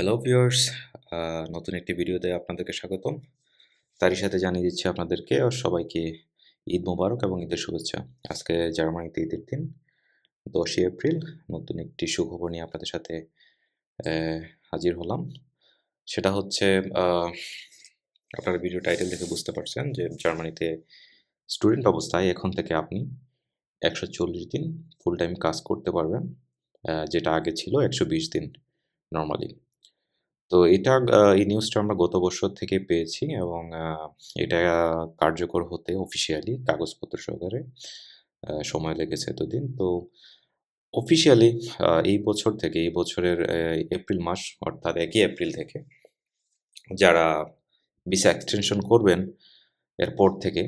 Hello viewers নতুন একটি ভিডিওতে আপনাদেরকে স্বাগতম। তারই সাথে জানিয়ে দিচ্ছি আপনাদেরকে ও সবাইকে ঈদ মোবারক এবং ঈদের শুভেচ্ছা। আজকে জার্মানিতে ঈদের দিন, দশই এপ্রিল, নতুন একটি সুখবর নিয়ে আপনাদের সাথে হাজির হলাম। সেটা হচ্ছে আপনারা ভিডিও টাইটেল দেখে বুঝতে পারছেন যে জার্মানিতে স্টুডেন্ট অবস্থায় এখন থেকে আপনি একশো চল্লিশ দিন ফুল টাইম কাজ করতে পারবেন যেটা আগে ছিল একশো বিশ দিন নর্মালি তো এটা এই নিউজটা আমরা গত বছর থেকে পেয়েছি এবং এটা কার্যকর হতে অফিসিয়ালি কাগজপত্র সহকারে সময় লেগেছে এতদিন। তো অফিসিয়ালি এই বছর থেকে, এই বছরের এপ্রিল মাস অর্থাৎ একই এপ্রিল থেকে যারা ভিসা এক্সটেনশন করবেন, এরপর থেকে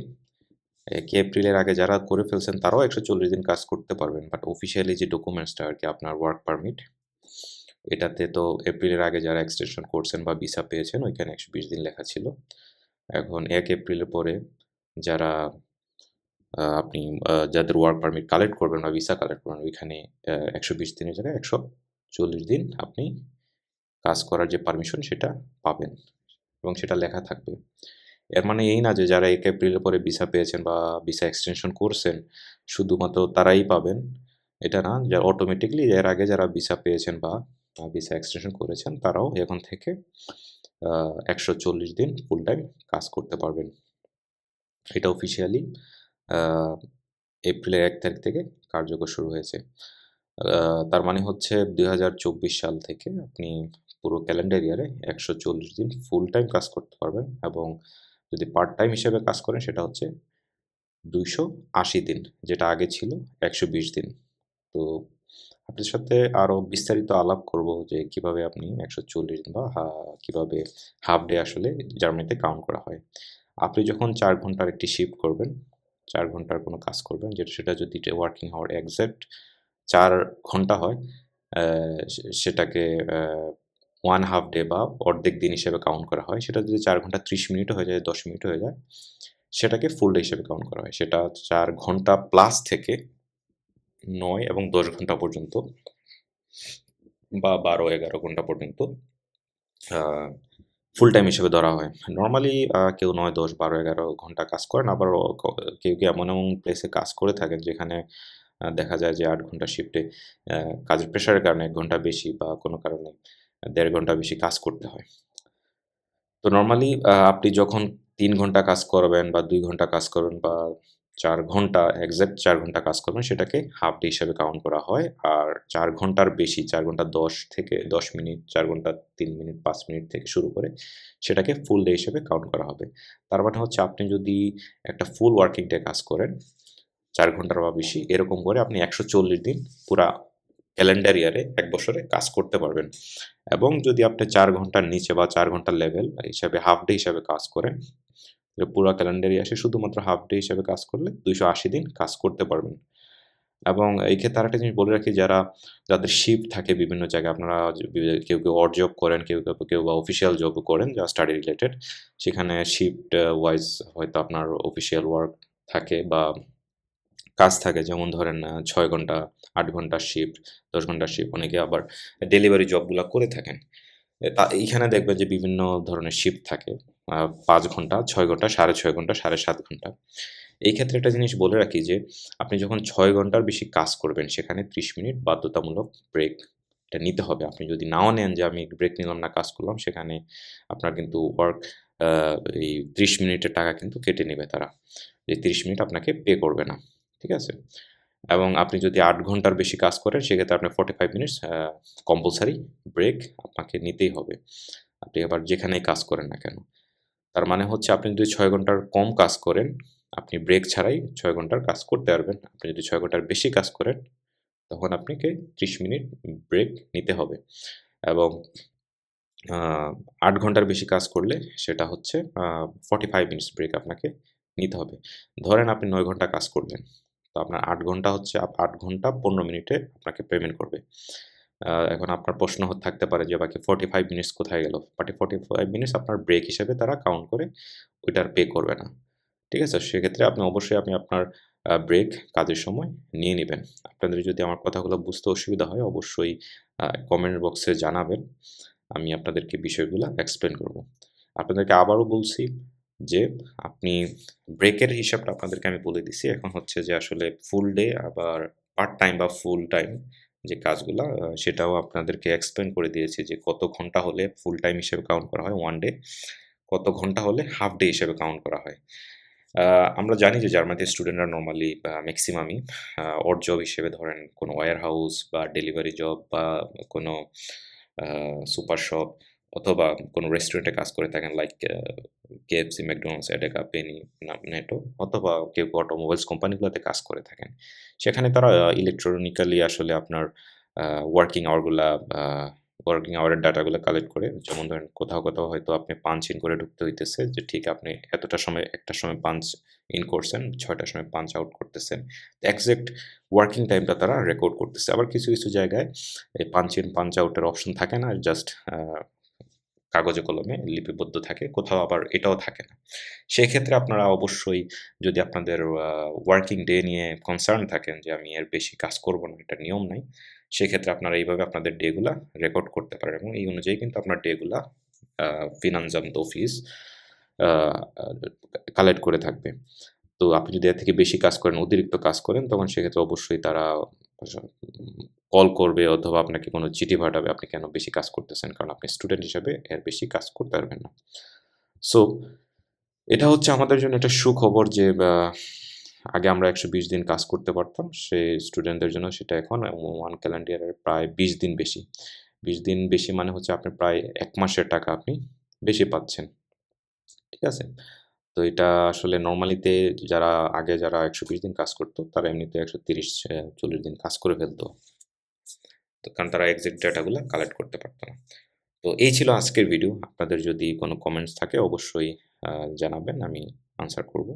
একই এপ্রিলের আগে যারা করে ফেলছেন, তারাও একশো চল্লিশ দিন কাজ করতে পারবেন। বাট অফিসিয়ালি যে ডকুমেন্টসটা আর কি আপনার ওয়ার্ক পারমিট এটাতে তো এপ্রিলের আগে যারা এক্সটেনশন করছেন বা ভিসা পেয়েছেন, ওইখানে একশো বিশ দিন লেখা ছিল। এখন এক এপ্রিলের পরে যারা আপনি যাদের ওয়ার্ক পারমিট কালেক্ট করবেন বা ভিসা কালেক্ট করবেন, ওইখানে একশো বিশ দিনের জায়গায় একশো চল্লিশ দিন আপনি কাজ করার যে পারমিশন সেটা পাবেন এবং সেটা লেখা থাকবে। এর মানে এই না যে যারা এক এপ্রিলের পরে ভিসা পেয়েছেন বা ভিসা এক্সটেনশন করছেন, শুধুমাত্র তারাই পাবেন। এটা না যা অটোমেটিকলি এর আগে যারা ভিসা পেয়েছেন বা ভিসা এক্সটেনশন করেছেন, তারাও এখন থেকে একশো চল্লিশ দিন ফুল টাইম কাজ করতে পারবেন। এটা অফিসিয়ালি এপ্রিলের এক তারিখ থেকে কার্যকর শুরু হয়েছে। তার মানে হচ্ছে দু হাজার চব্বিশ সাল থেকে আপনি পুরো ক্যালেন্ডার ইয়ারে একশো চল্লিশ দিন ফুল টাইম কাজ করতে পারবেন এবং যদি পার্ট টাইম হিসেবে কাজ করেন সেটা হচ্ছে দুইশো আশি দিন, যেটা আগে ছিল একশো বিশ দিন। তো আপনার সাথে আরও বিস্তারিত আলাপ করব যে কীভাবে আপনি একশো চল্লিশ বা কীভাবে হাফ ডে আসলে জার্মানিতে কাউন্ট করা হয়। আপনি যখন চার ঘণ্টার একটি শিফট করবেন, চার ঘণ্টার কোনো কাজ করবেন, যেটা, সেটা যদি ওয়ার্কিং আওয়ার একজ্যাক্ট চার ঘণ্টা হয় সেটাকে ওয়ান হাফ ডে বা অর্ধেক দিন হিসেবে কাউন্ট করা হয়। সেটা যদি চার ঘণ্টা ত্রিশ মিনিট হয়ে যায়, দশ মিনিট হয়ে যায়, সেটাকে ফুল ডে হিসেবে কাউন্ট করা হয়। সেটা চার ঘণ্টা প্লাস থেকে নয় এবং দশ ঘণ্টা পর্যন্ত বা বারো, এগারো ঘণ্টা পর্যন্ত ফুল টাইম হিসেবে ধরা হয়। নর্মালি কেউ নয়, দশ, বারো, এগারো ঘণ্টা কাজ করেন। আবার কেউ কেউ এমন এমন প্লেসে কাজ করে থাকেন যেখানে দেখা যায় যে আট ঘণ্টা শিফটে কাজের প্রেশারের কারণে এক ঘণ্টা বেশি বা কোনো কারণে দেড় ঘণ্টা বেশি কাজ করতে হয়। তো নর্মালি আপনি যখন তিন ঘণ্টা কাজ করবেন বা দুই ঘণ্টা কাজ করবেন বা চার ঘণ্টা একজ্যাক্ট চার ঘণ্টা কাজ করবেন, সেটাকে হাফ ডে হিসাবে কাউন্ট করা হয়। আর চার ঘণ্টার বেশি, চার ঘণ্টা দশ থেকে দশ মিনিট, চার ঘণ্টা তিন মিনিট, পাঁচ মিনিট থেকে শুরু করে সেটাকে ফুল ডে হিসেবে কাউন্ট করা হবে। তার মানে হচ্ছে আপনি যদি একটা ফুল ওয়ার্কিং ডে কাজ করেন, চার ঘণ্টার বা বেশি, এরকম করে আপনি একশো চল্লিশ দিন পুরা ক্যালেন্ডার ইয়ারে এক বছরে কাজ করতে পারবেন। এবং যদি আপনি চার ঘণ্টার নিচে বা চার ঘণ্টার লেভেল হিসাবে হাফ ডে হিসাবে কাজ করেন তাহলে পুরো ক্যালেন্ডার ইয়ারে শুধুমাত্র হাফ ডে হিসাবে কাজ করলে দুইশো আশি দিন কাজ করতে পারবেন। এবং এই ক্ষেত্রে আরেকটা জিনিস বলে রাখি, যারা, যাদের শিফট থাকে বিভিন্ন জায়গায়, আপনারা কেউ কেউ অড জব করেন, কেউ কেউ কেউ বা অফিসিয়াল জব করেন যা স্টাডি রিলেটেড সেখানে শিফট ওয়াইজ হয়তো আপনার অফিসিয়াল ওয়ার্ক থাকে বা কাজ থাকে। যেমন ধরেন ছয় ঘণ্টা, আট ঘণ্টার শিফট দশ ঘণ্টার শিফট অনেকে আবার ডেলিভারি জবগুলো করে থাকেন। তা, এইখানে দেখবেন যে বিভিন্ন ধরনের শিফট থাকে। পাঁচ ঘণ্টা, ছয় ঘণ্টা, সাড়ে ছয় ঘণ্টা, সাড়ে সাত ঘণ্টা। এই ক্ষেত্রে একটা জিনিস বলে রাখি যে, আপনি যখন ছয় ঘণ্টার বেশি কাজ করবেন, সেখানে ত্রিশ মিনিট বাধ্যতামূলক ব্রেক এটা নিতে হবে। আপনি যদি নাও নেন যে, আমি ব্রেক নিলাম না, কাজ করলাম, সেখানে আপনার কিন্তু ওয়ার্ক এই ত্রিশ মিনিটের টাকা কিন্তু কেটে নেবে তারা। যে, তিরিশ মিনিট আপনাকে পে করবে না, ঠিক আছে? এবং আপনি যদি আট ঘণ্টার বেশি কাজ করেন, সেক্ষেত্রে আপনার forty five minutes compulsory break আপনাকে নিতেই হবে। আপনি আবার যেখানেই কাজ করেন না কেন। তার মানে হচ্ছে আপনি যদি ছয় ঘণ্টার কম কাজ করেন, আপনি ব্রেক ছাড়াই ছয় ঘণ্টার কাজ করতে পারবেন। আপনি যদি ছয় ঘণ্টার বেশি কাজ করেন, তখন আপনাকে ত্রিশ মিনিট ব্রেক নিতে হবে। এবং আট ঘণ্টার বেশি কাজ করলে সেটা হচ্ছে ফর্টি ফাইভ মিনিটস ব্রেক আপনাকে নিতে হবে। ধরেন আপনি নয় ঘণ্টা কাজ করবেন তো আপনার আট ঘণ্টা হচ্ছে, আট ঘণ্টা পনেরো মিনিটে আপনাকে পেমেন্ট করবে। এখন আপনার প্রশ্ন হতে থাকতে পারে যে, বাকি ফর্টি ফাইভ মিনিটস কোথায় গেল? বাকি ফর্টি ফাইভ মিনিটস আপনার ব্রেক হিসেবে তারা কাউন্ট করে ওইটার পে করবে না। ঠিক আছে? সেক্ষেত্রে আপনি অবশ্যই আপনি আপনার ব্রেক কাজের সময় নিয়ে নেবেন। আপনাদের যদি আমার কথাগুলো বুঝতে অসুবিধা হয়, অবশ্যই কমেন্ট বক্সে জানাবেন। আমি আপনাদেরকে বিষয়গুলো এক্সপ্লেন করব। আপনাদেরকে আবারও বলছি যে, আপনি ব্রেকের হিসাবটা আপনাদেরকে আমি বলে দিছি। এখন হচ্ছে যে, আসলে ফুল ডে আবার পার্ট টাইম বা ফুল টাইম যে কাজগুলো সেটাও আপনাদেরকে এক্সপ্লেন করে দিয়েছি যে কত ঘণ্টা হলে ফুল টাইম হিসেবে কাউন্ট করা হয় ওয়ান ডে, কত ঘণ্টা হলে হাফ ডে হিসেবে কাউন্ট করা হয়। আমরা জানি যে জার্মানিতে স্টুডেন্টরা নর্মালি ম্যাক্সিমামই অড জব হিসেবে ধরেন কোনো ওয়্যারহাউস বা ডেলিভারি জব বা কোনো সুপার শপ অথবা কোনো রেস্টুরেন্টে কাজ করে থাকেন like a KFC, McDonald's, Edeka, Penny, না নেটো অথবা কেউ অটোমোবাইলস কোম্পানিগুলোতে কাজ করে থাকেন। সেখানে তারা ইলেকট্রনিক্যালি আসলে আপনার ওয়ার্কিং আওয়ারগুলা আ ওয়ার্কিং আওয়ারের ডাটাগুলা কালেক্ট করে যেমন ধরেন কোথাও, কোথাও হয়তো আপনি পাঞ্চ ইন করে ঢুকতে হইতেছে যে ঠিক আপনি এতটা সময় একটা সময় পাঞ্চ ইন করছেন, ছয়টার সময় পাঞ্চ আউট করতেছেন। এক্সাক্ট ওয়ার্কিং টাইমটা তারা রেকর্ড করতেছে। আবার কিছু, কিছু জায়গায় এই পাঞ্চ ইন, পাঞ্চ আউটের অপশন থাকে না। জাস্ট কাগজে কলমে লিপিবদ্ধ থাকে। কোথাও আবার এটাও থাকে না। সেক্ষেত্রে আপনারা অবশ্যই যদি আপনাদের ওয়ার্কিং ডে নিয়ে কনসার্ন থাকেন যে আমি এর বেশি কাজ করব না, এটা নিয়ম নাই। সেক্ষেত্রে আপনারা এইভাবে আপনাদের ডে গুলা রেকর্ড করতে পারেন এবং এই অনুযায়ী কিন্তু আপনার ডে গুলা আ ফিনান্সামত অফিস কালেক্ট করে থাকবে। তো আপনি যদি এর থেকে বেশি কাজ করেন, অতিরিক্ত কাজ করেন তখন সেক্ষেত্রে অবশ্যই তারা কল করবে অথবা আপনাকে কোনো চিঠি পাঠাবে, আপনি কেন বেশি কাজ করতেছেন। কারণ আপনি স্টুডেন্ট হিসেবে এর বেশি কাজ করতে পারবেন না। সো এটা হচ্ছে আমাদের জন্য একটা সুখবর যে আগে আমরা ১২০ দিন কাজ করতে পারতাম। সে স্টুডেন্টদের জন্য সেটা এখন ওয়ান ক্যালেন্ডার ইয়ারের প্রায় ২০ দিন বেশি। ২০ দিন বেশি মানে হচ্ছে আপনি প্রায় এক মাসের টাকা আপনি বেশি পাচ্ছেন। ঠিক আছে? তো এটা আসলে নর্মালিতে যারা, আগে যারা ১২০ দিন কাজ করতো, তারা এমনিতে একশো তিরিশ চল্লিশ দিন কাজ করে ফেলতো তো কারণ তারা এক্সাক্ট ডাটাগুলো কালেক্ট করতে পারতো না। তো এই ছিল আজকের ভিডিও। আপনাদের যদি কোনো কমেন্টস থাকে, অবশ্যই জানাবেন। আমি আনসার করব।